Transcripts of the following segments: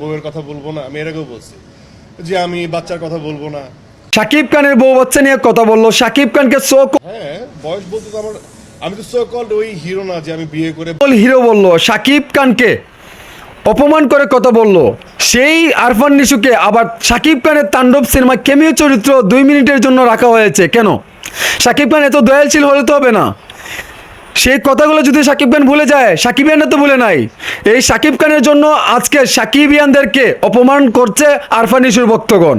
বউয়ের কথা বলব না আমি এর আগেও বলছি যে আমি বাচ্চার কথা বলব না। শাকিব খানের বউ বাচ্চা নিয়ে কথা বলল শাকিব খানকে সো হ্যাঁ বয়স বলতে তো আমার আমি তো সো কল্ড ওই হিরো না যে আমি বিয়ে করে কল হিরো বলল শাকিব খানকে অপমান করে কথা বলল। সেই আরফান নিশুকে আবার শাকিব খানের তাণ্ডব সিনেমা কেমিও চরিত্র দুই মিনিটের জন্য রাখা হয়েছে কেন? শাকিব খান এত দয়ালশীল হলে তো হবে না। সেই কথাগুলো যদি সাকিব খান ভুলে যায় সাকিবিয়ানরা তো ভুলে নাই। এই শাকিব খানের জন্য আজকে সাকিবিয়ানদেরকে অপমান করছে আরফান ইস্যুর ভক্তগণ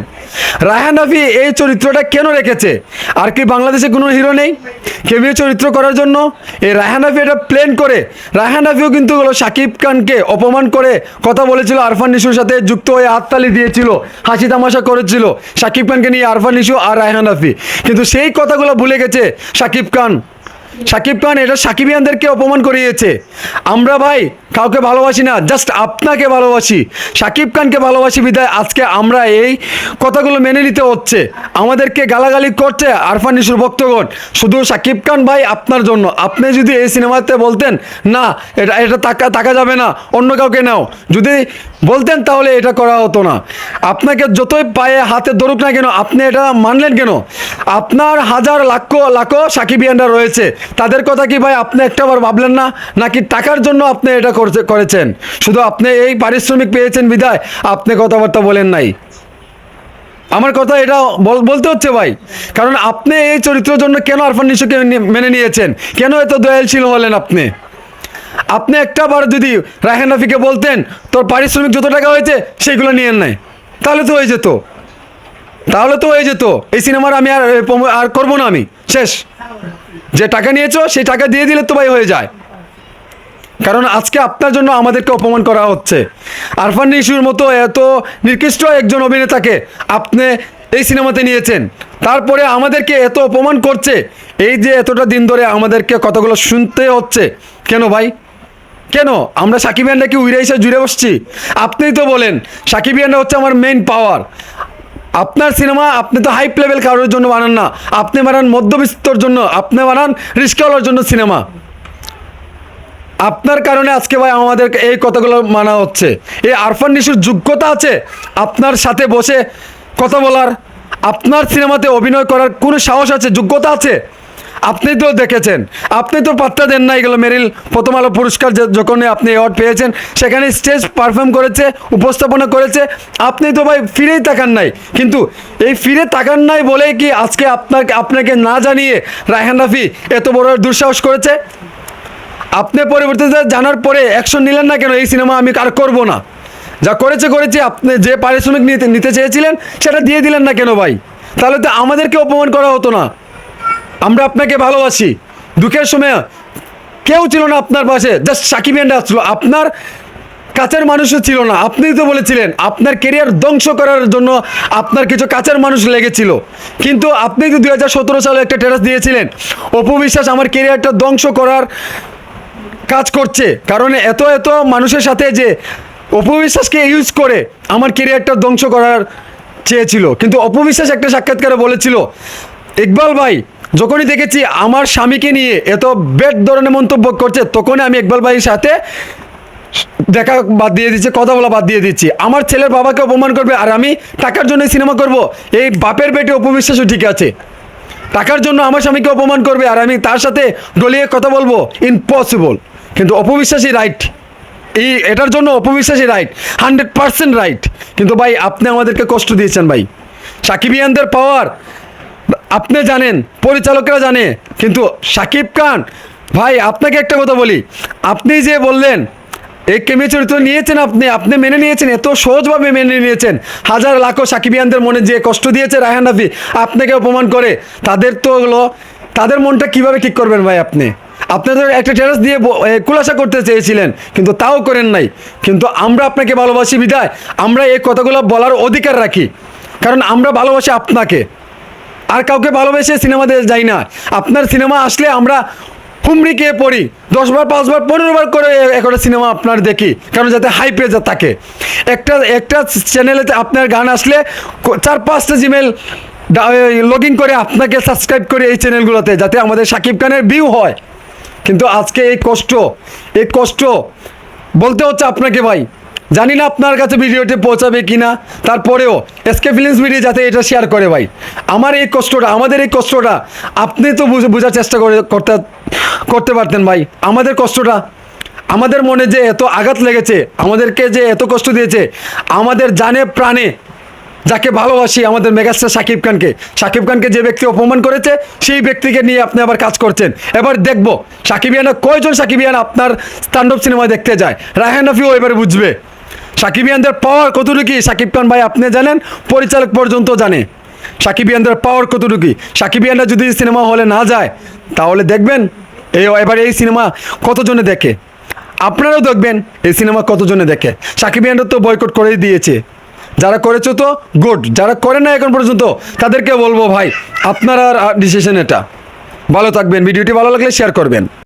রায়হান রাফি এই চরিত্রটা কেন রেখেছে? আর কি বাংলাদেশে কোনো হিরো নেই? কেমিও চরিত্র করার জন্য এই রায়হান রাফি এটা প্লেন করে। রায়হান রাফিও কিন্তু শাকিব খানকে অপমান করে কথা বলেছিল, আরফান নিশুর সাথে যুক্ত হয়ে হাততালি দিয়েছিল, হাসি তামাশা করেছিল শাকিব খানকে নিয়ে আরফান নিশু আর রায়হান রাফি। কিন্তু সেই কথাগুলো ভুলে গেছে শাকিব খান। সাকিব খান, এটা সাকিবিয়ানদেরকে অপমান করিয়েছে। আমরা ভাই কাউকে ভালোবাসি না জাস্ট আপনাকে ভালোবাসি। সাকিব খানকে ভালোবাসি বিদায় আজকে আমরা এই কথাগুলো মেনে নিতে হচ্ছে। আমাদেরকে গালাগালি করছে আরফান নিশুর ভক্তগণ। শুধু সাকিব খান ভাই আপনার জন্য। আপনি যদি এই সিনেমাতে বলতেন, না, এটা এটা তাকা তাকা যাবে না, অন্য কাউকে নাও। যদি বলতেন তাহলে এটা করা হতো না। আপনাকে যতই পায়ে হাতে ধরুক না কেন, আপনি এটা মানলেন কেন? আপনার হাজার লাখ লাখ সাকিবিয়ানরা রয়েছে। তাদের কথা কি ভাই আপনি একটাবার ভাবলেন না? নাকি টাকার জন্য আপনি এটা করছে- করেছেন? শুধু আপনি এই পারিশ্রমিক পেয়েছেন বিদায়, আপনি কথাবার্তা বলেন নাই। আমার কথা এটা বল- বলতে হচ্ছে ভাই। কারণ আপনি এই চরিত্রের জন্য কেন আরফান নিশুকে মেনে নিয়েছেন? কেন এত দয়ালশীল হলেন আপনি? আপনি একটা বার যদি রায়হান রাফিকে বলতেন, তোর পারিশ্রমিক যত টাকা হয়েছে, সেগুলো নিয়ে নাই। তাহলে তো হয়ে যেত। তাহলে তো হয়ে যেত এই সিনেমার আমি আর আর করব না আমি। শেষ। যে টাকা নিয়েছো, সেই টাকা দিয়ে দিলে তো ভাই হয়ে যায়। কারণ আজকে আপনার জন্য আমাদেরকে অপমান করা হচ্ছে। আরফান নিশুর মতো এত নিকৃষ্ট একজন অভিনেতাকে আপনি এই সিনেমাতে নিয়েছেন। তারপরে আমাদেরকে এত অপমান করছে। এই যে এতটা দিন ধরে আমাদেরকে কথাগুলো শুনতে হচ্ছে। কেন ভাই? কেন? আমরা সাকিবিয়ানরা কি উইরে জুড়ে বসছি? আপনিই তো বলেন সাকিবিয়ানরা হচ্ছে আমার মেইন পাওয়ার আপনার সিনেমা আপনি তো হাইপ লেভেল কারোর জন্য বানান না। আপনি বানান মধ্যবিস্তর জন্য, আপনি বানান রিস্কাওয়ালার জন্য সিনেমা। আপনার কারণে আজকে ভাই আমাদের এই কথাগুলো মানা হচ্ছে। এই আরফান নিশুর যোগ্যতা আছে আপনার সাথে বসে কথা বলার। আপনার সিনেমাতে অভিনয় করার কোনো সাহস আছে, যোগ্যতা আছে? আপনি তো দেখেছেন, আপনি তো পাত্তা দেন না এগুলো মেরিল। প্রথম আলো পুরস্কার যখন আপনি অ্যাওয়ার্ড পেয়েছেন, সেখানে স্টেজ পারফর্ম করেছে, উপস্থাপনা করেছে। আপনি তো ভাই ফিরেই তাকান নাই। কিন্তু এই ফিরে তাকান নাই বলেই কি আজকে আপনাকে আপনাকে না জানিয়ে রায়হান রাফি এত বড় দুঃসাহস করেছে? আপনি পরবর্তীতে জানার পরে অ্যাকশন নিলেন না কেন? এই সিনেমা আমি আর করব না। যা করেছে করেছে, আপনি যে পারিশ্রমিক নিতে নিতে চেয়েছিলেন, সেটা দিয়ে দিলেন না কেন ভাই? তাহলে তো আমাদেরকে অপমান করা হতো না। আমরা আপনাকে ভালোবাসি। দুঃখের সময় কেউ ছিল না আপনার পাশে জাস্ট সাকিব এন্ড আসলো আপনার কাছের মানুষও ছিল না। আপনিই তো বলেছিলেন, আপনার কেরিয়ার ধ্বংস করার জন্য আপনার কিছু কাছের মানুষ লেগেছিল। কিন্তু আপনি তো দুই হাজার সতেরো সালে একটা টেরাস দিয়েছিলেন। অপু বিশ্বাস, আমার কেরিয়ারটা ধ্বংস করার কাজ করছে। কারণ এত এত মানুষের সাথে যে অপবিশ্বাসকে ইউজ করে আমার কেরিয়ারটা ধ্বংস করার চেয়েছিল। কিন্তু অপবিশ্বাস একটা সাক্ষাৎকারে বলেছিল, ইকবাল ভাই যখনই দেখেছি আমার স্বামীকে নিয়ে এত বেড ধরনের মন্তব্য করছে, তখনই আমি ইকবাল ভাইয়ের সাথে দেখা বাদ দিয়ে দিচ্ছে, কথা বলা বাদ দিয়ে দিচ্ছি। আমার ছেলের বাবাকে অপমান করবে আর আমি টাকার জন্য সিনেমা করব, এই বাপের পেটে অপবিশ্বাসও ঠিক আছে। টাকার জন্য আমার স্বামীকে অপমান করবে আর আমি তার সাথে গলিয়ে কথা বলব ইম্পসিবল কিন্তু অপবিশ্বাসী রাইট এই, এটার জন্য অপবিশ্বাসী রাইট হান্ড্রেড পার্সেন্ট রাইট কিন্তু ভাই, আপনি আমাদেরকে কষ্ট দিয়েছেন ভাই। সাকিবিয়ানদের পাওয়ার আপনি জানেন, পরিচালকরা জানে, কিন্তু সাকিব খান, ভাই, আপনাকে একটা কথা বলি। আপনি যে বললেন এই কেমি চরিত্র নিয়েছেন আপনি আপনি মেনে নিয়েছেন, এত সহজভাবে মেনে নিয়েছেন। হাজার লাখো সাকিবিয়ানদের মনে যে কষ্ট দিয়েছে রায়হান রাফি, আপনাকে অপমান করে, তাদের তো হলো, তাদের মনটা কীভাবে ঠিক করবেন ভাই আপনি? আপনি তো একটা টেরাস দিয়ে খুলাসা করতে চেয়েছিলেন, কিন্তু তাও করেন নাই। কিন্তু আমরা আপনাকে ভালোবাসি বিদায় আমরা এই কথাগুলো বলার অধিকার রাখি। কারণ আমরা ভালোবাসি আপনাকে। আর কাউকে ভালোবেসে সিনেমা সিনেমাতে যাই না। আপনার সিনেমা আসলে আমরা হুমড়ি খেয়ে পড়ি। দশবার, পাঁচবার পনেরো বার করে একটা সিনেমা আপনার দেখি, কারণ যাতে হাই যা থাকে। একটা একটা চ্যানেলেতে আপনার গান আসলে চার, পাঁচটা জিমেল লগ ইন করে আপনাকে সাবস্ক্রাইব করে এই চ্যানেলগুলোতে যাতে আমাদের সাকিব খানের ভিউ হয়। কিন্তু আজকে এই কষ্ট এই কষ্ট, বলতে হচ্ছে আপনাকে ভাই। জানি না আপনার কাছে ভিডিওটি পৌঁছাবে কি না তারপরেও এসকে ফিলিংস মিডিয়া যাতে এটা শেয়ার করে ভাই। আমার এই কষ্টটা, আমাদের এই কষ্টটা, আপনি তো বুঝে, বোঝার চেষ্টা করে, করতে করতে পারতেন ভাই। আমাদের কষ্টটা, আমাদের মনে যে এত আঘাত লেগেছে, আমাদেরকে যে এত কষ্ট দিয়েছে, আমাদের জানে প্রাণে যাকে ভালোবাসি আমাদের মেগাস্টার শাকিব খানকে। শাকিব খানকে যে ব্যক্তি অপমান করেছে, সেই ব্যক্তিকে নিয়ে আপনি আবার কাজ করছেন। এবার দেখব সাকিবিয়ানা কয়জন সাকিবিয়ান আপনার স্ট্যান্ড সিনেমা দেখতে যায়। রায়হান রফিও এবারে বুঝবে। সাকিবিয়ানদের পাওয়ার কতটুকু? সাকিব খান ভাই, আপনি জানেন? পরিচালক পর্যন্ত জানে। সাকিবিয়ানদের পাওয়ার কতটুকু? সাকিবিয়ানরা যদি সিনেমা হলে না যায়, তাহলে দেখবেন, এই এবার এই সিনেমা কতজনে দেখে? আপনারাও দেখবেন, এই সিনেমা কতজনে দেখে? সাকিব সাকিবিয়ানরা তো বয়কট করেই দিয়েছে। যারা করেছ তো গুড যারা করে না এখন পর্যন্ত, তাদেরকে বলব ভাই, আপনার আর ডিসিশন এটা। ভালো থাকবেন, ভিডিওটি ভালো লাগলে শেয়ার করবেন।